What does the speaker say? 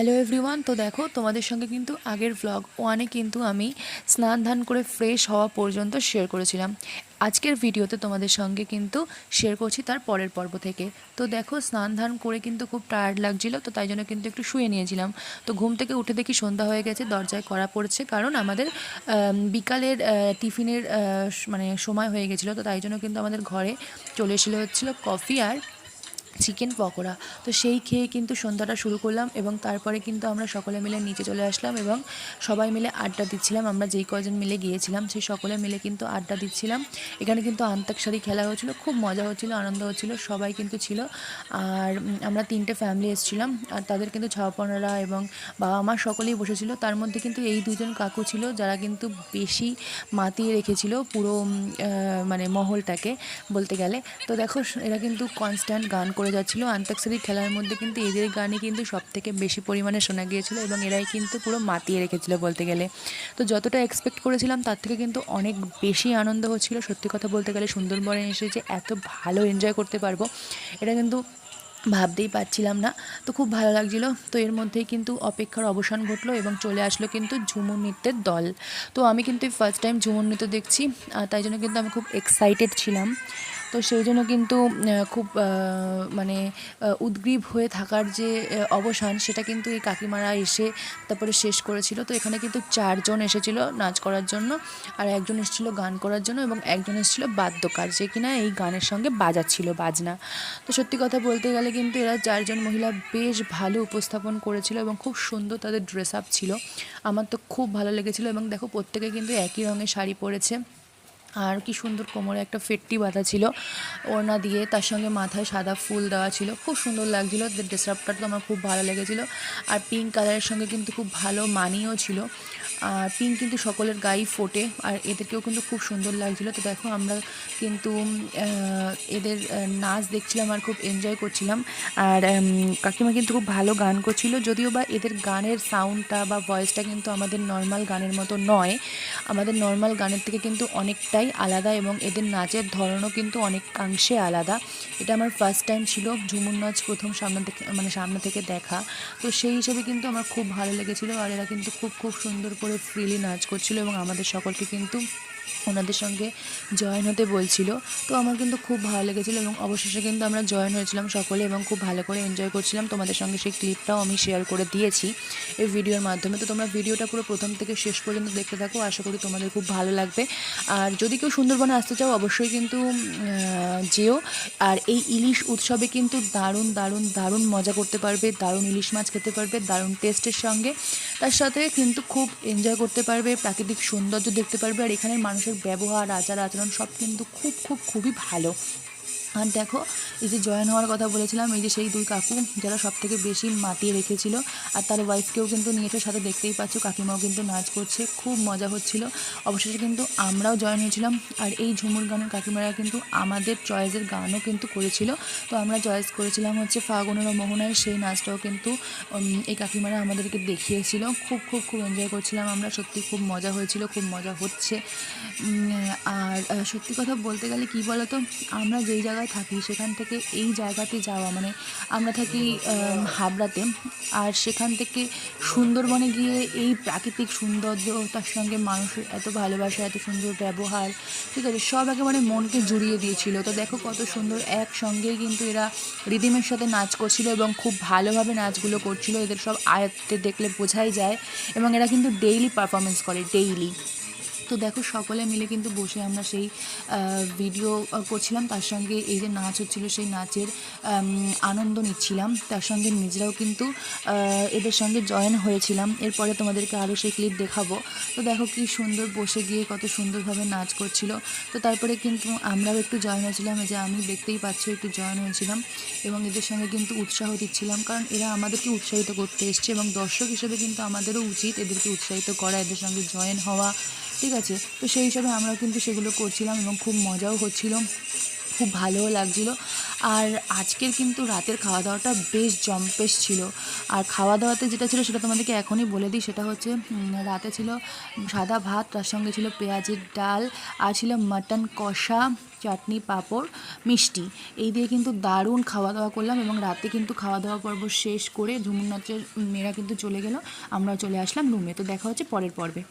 Hello everyone তো দেখো, তোমাদের সঙ্গে কিন্তু আগের ভ্লগ ওয়ানে কিন্তু আমি স্নান ধান করে ফ্রেশ হওয়া পর্যন্ত শেয়ার করেছিলাম। আজকের ভিডিওতে তোমাদের সঙ্গে কিন্তু শেয়ার করছি তার পরের পর্ব থেকে। তো দেখো, স্নান ধান করে কিন্তু খুব টায়ার্ড লাগছিল, তো তাই জন্য কিন্তু একটু শুয়ে নিয়েছিলাম। তো ঘুম থেকে উঠে দেখি সন্ধ্যা হয়ে গেছে, দরজায় করা পড়ছে, কারণ আমাদের বিকালের টিফিনের মানে সময় হয়ে গেছিল, তো তাই জন্য কিন্তু আমাদের ঘরে চলে এসেছিল হচ্ছিল কফি আর চিকেন পকোড়া। তো সেই খেয়ে কিন্তু সন্ধ্যাটা শুরু করলাম এবং তারপরে কিন্তু আমরা সকলে মিলে নিচে চলে আসলাম এবং সবাই মিলে আড্ডা দিচ্ছিলাম। আমরা যেই কজন মিলে গিয়েছিলাম, সেই সকলে মিলে কিন্তু আড্ডা দিচ্ছিলাম। এখানে কিন্তু আন্তাক্ষরী খেলা হচ্ছিল, খুব মজা হচ্ছিল, আনন্দ হচ্ছিল, সবাই কিন্তু ছিল। আর আমরা তিনটে ফ্যামিলি এসেছিলাম। আর তাদের কিন্তু ছাওয়াপনারা এবং বাবা মা সকলেই বসেছিল। তার মধ্যে কিন্তু এই দুজন কাকু ছিল যারা কিন্তু বেশি মাতিয়ে রেখেছিল পুরো মানে মহলটাকে বলতে গেলে। তো দেখো, এরা কিন্তু কনস্ট্যান্ট গান করে যাচ্ছিল। আন্তাক্ষরী খেলার মধ্যে কিন্তু এদের গানই কিন্তু সব থেকে বেশি পরিমাণে শোনা গিয়েছিল এবং এরাই কিন্তু পুরো মাতিয়ে রেখেছিল বলতে গেলে। তো যতটা এক্সপেক্ট করেছিলাম তার থেকে কিন্তু অনেক বেশি আনন্দ হচ্ছিল। সত্যি কথা বলতে গেলে সুন্দরবনে এসে যে এত ভালো এনজয় করতে পারব, এটা কিন্তু ভাবতেই পারছিলাম না। তো খুব ভালো লাগছিল। তো এর মধ্যেই কিন্তু অপেক্ষার অবসান ঘটলো এবং চলে আসলো কিন্তু ঝুমুর নৃত্যের দল। তো আমি কিন্তু ফার্স্ট টাইম ঝুমুর নৃত্য দেখছি তাই জন্য কিন্তু আমি খুব এক্সাইটেড ছিলাম। তো সেই জন্য কিন্তু খুব মানে উদ্গ্রীব হয়ে থাকার যে অবসান, সেটা কিন্তু এই কাকিমারা এসে তারপরে শেষ করেছিল। তো এখানে কিন্তু চারজন এসেছিল নাচ করার জন্য আর একজন এসেছিল গান করার জন্য এবং একজন এসেছিল বাদ্যকার যে কিনা এই গানের সঙ্গে বাজাচ্ছিল বাজনা। তো সত্যি কথা বলতে গেলে কিন্তু এরা চারজন মহিলা বেশ ভালো উপস্থাপন করেছিল এবং খুব সুন্দর তাদের ড্রেস আপ ছিল। আমার তো খুব ভালো লেগেছিল এবং দেখো প্রত্যেকে কিন্তু একই রঙের শাড়ি পরেছে। আর কি সুন্দর কোমরে একটা ফেটটি বাঁধা ছিল। ওড়না দিয়ে তার সঙ্গে মাথায় সাদা ফুল দেওয়া ছিল। খুব সুন্দর লাগছিল। ড্রেস আপটা তো আমার খুব ভালো লেগেছিলো। আর পিঙ্ক কালারের সঙ্গে কিন্তু খুব ভালো মানিয়েও ছিল। আর পিঙ্ক কিন্তু সকলের গায়ে ফোটে। আর এদেরকেও কিন্তু খুব সুন্দর লাগছিল। তো দেখো আমরা কিন্তু এদের নাচ দেখছিলাম আর খুব এনজয় করছিলাম। আর কাকিমা কিন্তু খুব ভালো গান করছিল। যদিও বা এদের গানের সাউন্ডটা বা ভয়েসটা কিন্তু আমাদের নর্মাল গানের মতো নয়। আমাদের নর্মাল গানের থেকে কিন্তু অনেকটাই আলাদা এবং এদের নাচের ধরনও কিন্তু অনেকাংশে আলাদা। এটা আমার ফার্স্ট টাইম ছিল ঝুমুর নাচ প্রথম সামনে থেকে মানে সামনে থেকে দেখা। তো সেই হিসেবে কিন্তু আমার খুব ভালো লেগেছিলো আর এরা কিন্তু খুব খুব সুন্দর করে ফ্রিলি নাচ করছিল এবং আমাদের সকলকে কিন্তু ওনাদের সঙ্গে জয়েন হতে বলছিল। তো আমার কিন্তু খুব ভালো লেগেছিলো এবং অবশেষে কিন্তু আমরা জয়েন হয়েছিলাম সকলে এবং খুব ভালো করে এনজয় করছিলাম। তোমাদের সঙ্গে সেই ক্লিপটাও আমি শেয়ার করে দিয়েছি এই ভিডিওর মাধ্যমে। তো তোমরা ভিডিওটা পুরো প্রথম থেকে শেষ পর্যন্ত দেখতে থাকো। আশা করি তোমাদের খুব ভালো লাগবে। আর যদি কেউ সুন্দরবনে আসতে চাও, অবশ্যই কিন্তু যেও। আর এই ইলিশ উৎসবে কিন্তু দারুণ দারুণ দারুণ মজা করতে পারবে। দারুণ ইলিশ মাছ খেতে পারবে, দারুণ টেস্টের সঙ্গে। তার সাথে কিন্তু খুব এনজয় করতে পারবে, প্রাকৃতিক সৌন্দর্য দেখতে পারবে। আর এখানের মানুষের ব্যবহার আচার আচরণ সব কিন্তু খুব খুব খুবই ভালো। আর দেখো এই যে জয়েন হওয়ার কথা বলেছিলাম, এই যে সেই দুই কাকু যারা সব থেকে বেশি মাতিয়ে রেখেছিল আর তার ওয়াইফকেও কিন্তু নিয়েছে, সাথে দেখতেই পাচ্ছ কাকিমাও কিন্তু নাচ করছে, খুব মজা হচ্ছিল। অবশেষে কিন্তু আমরাও জয়েন হয়েছিলাম আর এই ঝুমুর গানের কাকিমারা কিন্তু আমাদের চয়েসের গানও কিন্তু করেছিল। তো আমরা চয়েস করেছিলাম হচ্ছে ফাগুনের ও মোহনায় সেই নাচটাও কিন্তু এই কাকিমারা আমাদেরকে দেখিয়েছিল। খুব খুব খুব এনজয় করছিলাম আমরা, সত্যি খুব মজা হয়েছিল, খুব মজা হচ্ছে। আর সত্যি কথা বলতে গেলে কি বলতো, আমরা যেই জায়গায় থাকি সেখান থেকে এই জায়গাতে যাওয়া মানে আমরা থাকি হাবড়াতে আর সেখান থেকে সুন্দরবনে গিয়ে এই প্রাকৃতিক সৌন্দর্য তার সঙ্গে মানুষের এত ভালোবাসা, এত সুন্দর ব্যবহার, ঠিক আছে, সব একেবারে মনকে জুড়িয়ে দিয়েছিল। তো দেখো কত সুন্দর একসঙ্গেই কিন্তু এরা রিদিমের সাথে নাচ করছিল এবং খুব ভালোভাবে নাচগুলো করছিল। এদের সব আয়ত্তে দেখলে বোঝাই যায় এবং এরা কিন্তু ডেইলি পারফরমেন্স করে ডেইলি তো দেখো, সকলে মিলে কিন্তু বসে আমরা সেই ভিডিও করছিলাম। তার সঙ্গে এই যে নাচ হচ্ছিল, সেই নাচের আনন্দ নিচ্ছিলাম। তার সঙ্গে নিজেরাও কিন্তু এদের সঙ্গে জয়েন হয়েছিলাম। এরপরে তোমাদেরকে আরও সেই ক্লিপ দেখাবো। তো দেখো কি সুন্দর বসে গিয়ে কত সুন্দরভাবে নাচ করছিল। তো তারপরে কিন্তু আমরাও একটু জয়েন হয়েছিলাম। যে আমি দেখতেই পাচ্ছ, একটু জয়েন হয়েছিলাম এবং এদের সঙ্গে কিন্তু উৎসাহ দিচ্ছিলাম। কারণ এরা আমাদেরকে উৎসাহিত করতে এসছে এবং দর্শক হিসেবে কিন্তু আমাদেরও উচিত এদেরকে উৎসাহিত করা, এদের সঙ্গে জয়েন হওয়া। ঠিক আছে? তো সেই হিসাবে আমরাও কিন্তু সেগুলো করছিলাম এবং খুব মজাও হচ্ছিল, খুব ভালোও লাগছিল। আর আজকের কিন্তু রাতের খাওয়া দাওয়াটা বেশ জম্পেশ ছিল। আর খাওয়া দাওয়াতে যেটা ছিল সেটা তোমাদেরকে এখনই বলে দিই, সেটা হচ্ছে রাতে ছিল সাদা ভাত, তার সঙ্গে ছিল পেঁয়াজের ডাল, আর ছিল মাটন কষা, চাটনি পাঁপড়, মিষ্টি। এই দিয়ে কিন্তু দারুণ খাওয়া দাওয়া করলাম এবং রাতে কিন্তু খাওয়া দাওয়া পর্ব শেষ করে ঝুমুর নাচের মেয়েরা কিন্তু চলে গেল, আমরাও চলে আসলাম রুমে তো দেখা হচ্ছে পরের পর্বে।